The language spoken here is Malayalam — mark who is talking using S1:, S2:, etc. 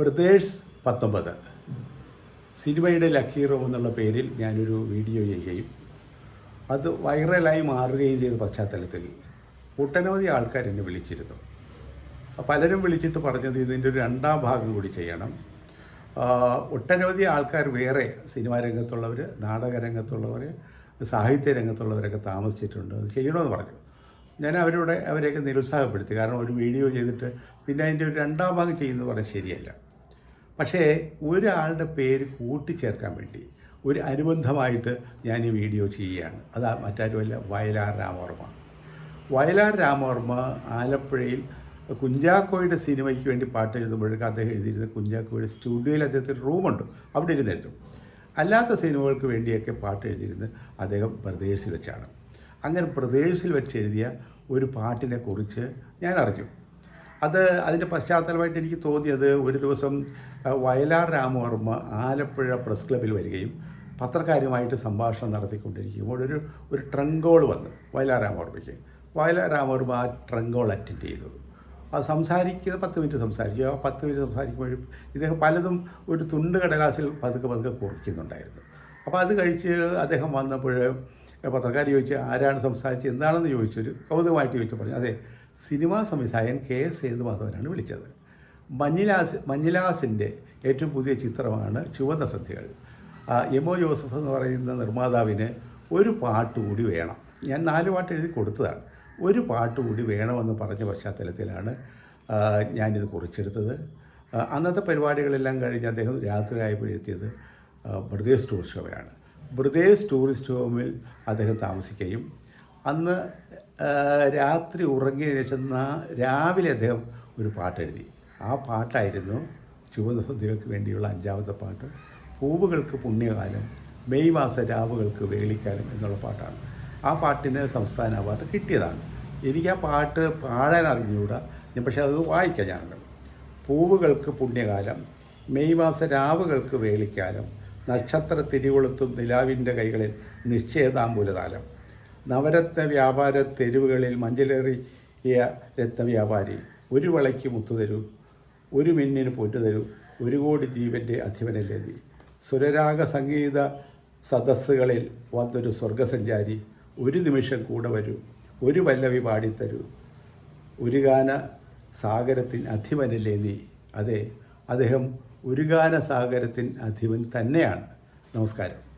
S1: ബ്രദേഴ്സ് പത്തൊമ്പത്. സിനിമയുടെ ലക്കീറോ എന്നുള്ള പേരിൽ ഞാനൊരു വീഡിയോ ചെയ്യുകയും അത് വൈറലായി മാറുകയും ചെയ്ത പശ്ചാത്തലത്തിൽ ഒട്ടനവധി ആൾക്കാർ എന്നെ വിളിച്ചിരുന്നു. പലരും വിളിച്ചിട്ട് പറഞ്ഞത് ഇതിന്റെ ഒരു രണ്ടാം ഭാഗം കൂടി ചെയ്യണം. ഒട്ടനവധി ആൾക്കാർ വേറെ സിനിമാ രംഗത്തുള്ളവർ നാടക രംഗത്തുള്ളവർ സാഹിത്യ രംഗത്തുള്ളവരൊക്കെ താമസിച്ചിട്ടുണ്ട്. അത് ചെയ്യണമെന്ന് പറഞ്ഞു. ഞാൻ അവരോട് അവരെയൊക്കെ നിരുത്സാഹപ്പെടുത്തി. കാരണം ഒരു വീഡിയോ ചെയ്തിട്ട് പിന്നെ അതിന്റെ ഒരു രണ്ടാം ഭാഗം ചെയ്യുന്നത് പറഞ്ഞാൽ ശരിയല്ല. പക്ഷേ ഒരാളുടെ പേര് കൂട്ടിച്ചേർക്കാൻ വേണ്ടി ഒരു അനുബന്ധമായിട്ട് ഞാൻ ഈ വീഡിയോ ചെയ്യുകയാണ്. അത് മറ്റാരുമല്ല വയലാർ രാമവർമ്മ. വയലാർ രാമവർമ്മ ആലപ്പുഴയിൽ കുഞ്ചാക്കോയുടെ സിനിമയ്ക്ക് വേണ്ടി പാട്ട് എഴുതുമ്പോഴേക്കും അദ്ദേഹം എഴുതിയിരുന്ന കുഞ്ചാക്കോയുടെ സ്റ്റുഡിയോയിൽ അദ്ദേഹത്തിന് റൂമുണ്ട്. അവിടെ ഇരുന്ന് എഴുതും. അല്ലാത്ത സിനിമകൾക്ക് വേണ്ടിയൊക്കെ പാട്ട് എഴുതിയിരുന്ന് അദ്ദേഹം പ്രദേശിൽ വെച്ചാണ്. അങ്ങനെ പ്രദേശിൽ വെച്ച് എഴുതിയ ഒരു പാട്ടിനെ കുറിച്ച് ഞാൻ അറിഞ്ഞു. അത് അതിന്റെ പശ്ചാത്തലമായിട്ട് എനിക്ക് തോന്നിയത് ഒരു ദിവസം വയലാർ രാമവർമ്മ ആലപ്പുഴ പ്രസ് ക്ലബിൽ വരികയും പത്രക്കാരുമായിട്ട് സംഭാഷണം നടത്തിക്കൊണ്ടിരിക്കുമ്പോൾ ഒരു ഒരു ട്രങ്കോൾ വന്നു വയലാർ രാമവർമ്മയ്ക്ക്. വയലാർ രാമവർമ്മ ആ ട്രങ്കോൾ അറ്റൻഡ് ചെയ്തു. അത് സംസാരിക്കുന്ന പത്ത് മിനിറ്റ് സംസാരിക്കുക ആ പത്ത് മിനിറ്റ് സംസാരിക്കുമ്പോഴും ഇദ്ദേഹം പലതും ഒരു തുണ്ട് കടലാസിൽ പതുക്കെ പതുക്കെ കുറിക്കുന്നുണ്ടായിരുന്നു. അപ്പോൾ അത് കഴിച്ച് അദ്ദേഹം വന്നപ്പോൾ പത്രക്കാർ ചോദിച്ചു ആരാണ് സംസാരിച്ചത്? എന്താണെന്ന് ചോദിച്ചൊരു കൗതുകമായിട്ട് ചോദിച്ചു പറഞ്ഞു അതെ സിനിമാ സംവിധായകൻ കെ എസ് സേതുമാധവനാണ് വിളിച്ചത്. മഞ്ഞിലാസ് മഞ്ഞിലാസിന്റെ ഏറ്റവും പുതിയ ചിത്രമാണ് ചുവന്ന സന്ധ്യകൾ. ആ, എമോ ജോസഫ് എന്ന് പറയുന്ന നിർമ്മാതാവിന് ഒരു പാട്ട് കൂടി വേണം. ഞാൻ നാല് പാട്ട് എഴുതി കൊടുത്തതാണ്. ഒരു പാട്ട് കൂടി വേണമെന്ന് പറഞ്ഞ പശ്ചാത്തലത്തിലാണ് ഞാനിത് കുറിച്ചെടുത്തത്. അന്നത്തെ പരിപാടികളെല്ലാം കഴിഞ്ഞ് അദ്ദേഹം രാത്രിയായപ്പോഴെത്തിയത് ബ്രദേഴ്സ് ടൂറിസ്റ്റ് ഹോമിലാണ് ബ്രദേഴ്സ് ടൂറിസ്റ്റ് ഹോമിൽ അദ്ദേഹം താമസിക്കുകയും അന്ന് രാത്രി ഉറങ്ങിയ ശേഷം രാവിലെ അദ്ദേഹം ഒരു പാട്ട് എഴുതി ആ പാട്ടായിരുന്നു ചുവന്ന വേണ്ടിയുള്ള അഞ്ചാമത്തെ പാട്ട്. പൂവുകൾക്ക് പുണ്യകാലം മെയ് മാസ രാവുകൾക്ക് വേളിക്കാലം എന്നുള്ള പാട്ടാണ്. ആ പാട്ടിന് സംസ്ഥാന അവാർഡ് കിട്ടിയതാണ്. എനിക്ക് ആ പാട്ട് പാടാൻ അറിഞ്ഞുകൂടാ. ഞാൻ പക്ഷേ അത് വായിക്കാം ഞാനത്. പൂവുകൾക്ക് പുണ്യകാലം മെയ് മാസ രാവുകൾക്ക് വേളിക്കാലം നക്ഷത്ര തിരികൊളുത്തും നിലാവിന്റെ കൈകളിൽ നിശ്ചയതാമ്പൂലതാലം നവരത്ന വ്യാപാര തെരുവുകളിൽ മഞ്ചലേറിയ രത്നവ്യാപാരി ഒരു വളയ്ക്ക് മുത്തു തരൂ ഒരു മിന്നിന് പോറ്റു തരൂ ഒരു കോടി ജീവന്റെ അധിപനല്ലെതി സുരരാഗ സംഗീത സദസ്സുകളിൽ വന്നൊരു സ്വർഗസഞ്ചാരി ഒരു നിമിഷം കൂടെ വരൂ ഒരു വല്ലവി പാടിത്തരൂ. ഒരു ഗാന സാഗരത്തിൻ അധിപനല്ലേ നീ? അതെ അദ്ദേഹം ഒരു ഗാന സാഗരത്തിൻ അധിപൻ തന്നെയാണ്. നമസ്കാരം.